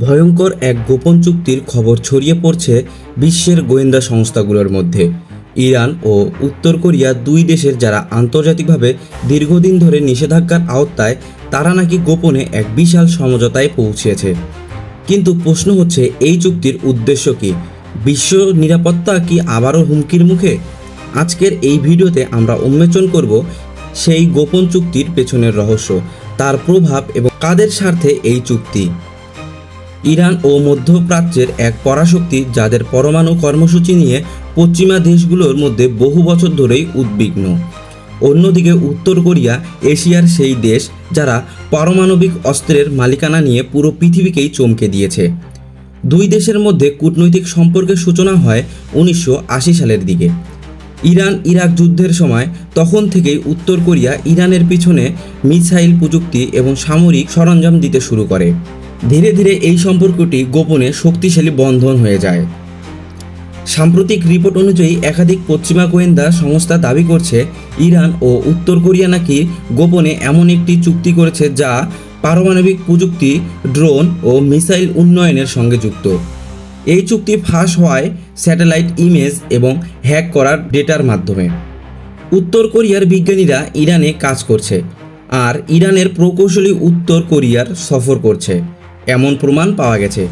ভয়ঙ্কর এক গোপন চুক্তির খবর ছড়িয়ে পড়ছে বিশ্বের গোয়েন্দা সংস্থাগুলোর মধ্যে। ইরান ও উত্তর কোরিয়া দুই দেশের যারা আন্তর্জাতিকভাবে দীর্ঘদিন ধরে নিষেধাজ্ঞার আওতায়, তারা নাকি গোপনে এক বিশাল সমঝোতায় পৌঁছেছে। কিন্তু প্রশ্ন হচ্ছে, এই চুক্তির উদ্দেশ্য কি? বিশ্ব নিরাপত্তা কি আবারও হুমকির মুখে? আজকের এই ভিডিওতে আমরা উন্মোচন করব সেই গোপন চুক্তির পেছনের রহস্য, তার প্রভাব এবং কাদের স্বার্থে এই চুক্তি। ইরান ও মধ্যপ্রাচ্যের এক পরাশক্তি যাদের পরমাণু কর্মসূচি নিয়ে পশ্চিমা দেশগুলোর মধ্যে বহু বছর ধরেই উদ্বিগ্ন। অন্যদিকে উত্তর কোরিয়া, এশিয়ার সেই দেশ যারা পারমাণবিক অস্ত্রের মালিকানা নিয়ে পুরো পৃথিবীকেই চমকে দিয়েছে। দুই দেশের মধ্যে কূটনৈতিক সম্পর্কের সূচনা হয় উনিশশো আশি সালের দিকে। ইরান ইরাক যুদ্ধের সময় তখন থেকেই উত্তর কোরিয়া ইরানের পিছনে মিসাইল প্রযুক্তি এবং সামরিক সরঞ্জাম দিতে শুরু করে। ধীরে ধীরে এই সম্পর্কটি গোপনে শক্তিশালী বন্ধন হয়ে যায়। সাম্প্রতিক রিপোর্ট অনুযায়ী একাধিক পশ্চিমা গোয়েন্দা সংস্থা দাবি করছে, ইরান ও উত্তর কোরিয়া নাকি গোপনে এমন একটি চুক্তি করেছে যা পারমাণবিক প্রযুক্তি, ড্রোন ও মিসাইল উন্নয়নের সঙ্গে যুক্ত। এই চুক্তি ফাঁস হওয়ায় স্যাটেলাইট ইমেজ এবং হ্যাক করার ডেটার মাধ্যমে। উত্তর কোরিয়ার বিজ্ঞানীরা ইরানে কাজ করছে, আর ইরানের প্রকৌশলী উত্তর কোরিয়ার সফর করছে। এমন প্রমাণ পাওয়া গেছে।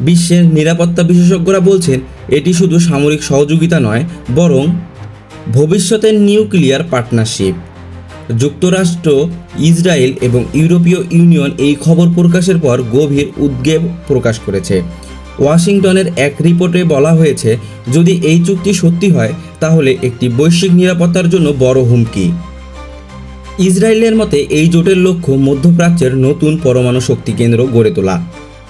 বিশ্বের নিরাপত্তা বিশেষজ্ঞরা বলছেন, এটি শুধু সামরিক সহযোগিতা নয়, বরং ভবিষ্যতের নিউক্লিয়ার পার্টনারশিপ। যুক্তরাষ্ট্র, ইসরায়েল এবং ইউরোপীয় ইউনিয়ন এই খবর প্রকাশের পর গভীর উদ্বেগ প্রকাশ করেছে। ওয়াশিংটনের এক রিপোর্টে বলা হয়েছে, যদি এই চুক্তি সত্যি হয়, তাহলে একটি বৈশ্বিক নিরাপত্তার জন্য বড় হুমকি। ইসরায়েলের মতে, এই জোটের লক্ষ্য মধ্যপ্রাচ্যের নতুন পরমাণু শক্তি কেন্দ্র গড়ে তোলা।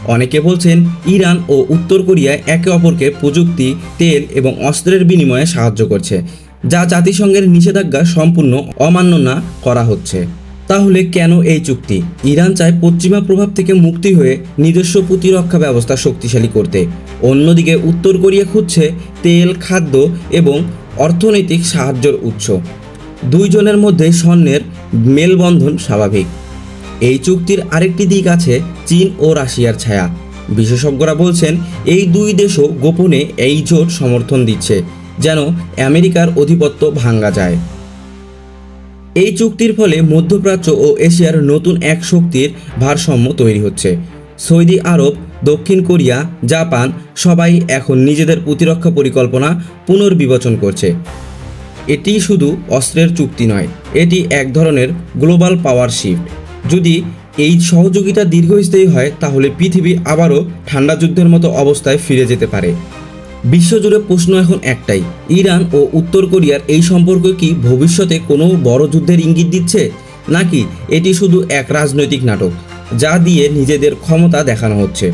অনেকে বলছেন, ইরান ও উত্তর কোরিয়া একে অপরকে প্রযুক্তি, তেল এবং অস্ত্রের বিনিময়ে সাহায্য করছে, যা জাতিসংঘের নিষেধাজ্ঞা সম্পূর্ণ অমান্য না করা হচ্ছে। তাহলে কেন এই চুক্তি? ইরান চায় পশ্চিমা প্রভাব থেকে মুক্তি হয়ে নিজস্ব প্রতিরক্ষা ব্যবস্থা শক্তিশালী করতে। অন্যদিকে উত্তর কোরিয়া খুঁজছে তেল, খাদ্য এবং অর্থনৈতিক সাহায্যের উৎস। দুইজনের মধ্যে স্বর্ণের মেলবন্ধন স্বাভাবিক। এই চুক্তির আরেকটি দিক আছে চীন ও রাশিয়ার ছায়া। বিশেষজ্ঞরা বলছেন, এই দুই দেশও গোপনে এই জোট সমর্থন দিচ্ছে, যেন আমেরিকার আধিপত্য ভাঙ্গা যায়। এই চুক্তির ফলে মধ্যপ্রাচ্য ও এশিয়ার নতুন এক শক্তির ভারসাম্য তৈরি হচ্ছে। সৌদি আরব, দক্ষিণ কোরিয়া, জাপান সবাই এখন নিজেদের প্রতিরক্ষা পরিকল্পনা পুনর্বিবেচন করছে। এটি শুধু অস্ত্রের চুক্তি নয়, এটি এক ধরনের গ্লোবাল পাওয়ার শিফট। যদি এই সহযোগিতা দীর্ঘস্থায়ী হয়, তাহলে পৃথিবী আবারও ঠান্ডা যুদ্ধের মতো অবস্থায় ফিরে যেতে পারে। বিশ্বজুড়ে প্রশ্ন এখন একটাই, ইরান ও উত্তর কোরিয়ার এই সম্পর্ক কি ভবিষ্যতে কোনো বড় যুদ্ধের ইঙ্গিত দিচ্ছে? নাকি এটি শুধু এক রাজনৈতিক নাটক, যা দিয়ে নিজেদের ক্ষমতা দেখানো হচ্ছে?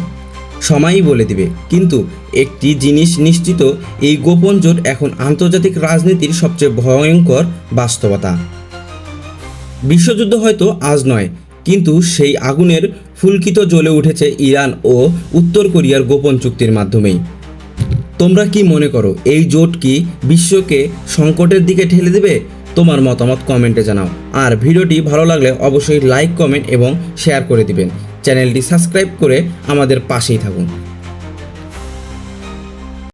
সময়ই বলে দিবে। কিন্তু একটি জিনিস নিশ্চিত, এই গোপন জোট এখন আন্তর্জাতিক রাজনীতির সবচেয়ে ভয়ঙ্কর বাস্তবতা। বিশ্বযুদ্ধ হয়তো আজ নয়, কিন্তু সেই আগুনের ফুলকিত জ্বলে উঠেছে ইরান ও উত্তর কোরিয়ার গোপন চুক্তির মাধ্যমেই। তোমরা কি মনে করো, এই জোট কি বিশ্বকে সংকটের দিকে ঠেলে দেবে? তোমার মতামত কমেন্টে জানাও। আর ভিডিওটি ভালো লাগলে অবশ্যই লাইক, কমেন্ট এবং শেয়ার করে দিবেন। চ্যানেলটি সাবস্ক্রাইব করে আমাদের পাশেই থাকুন।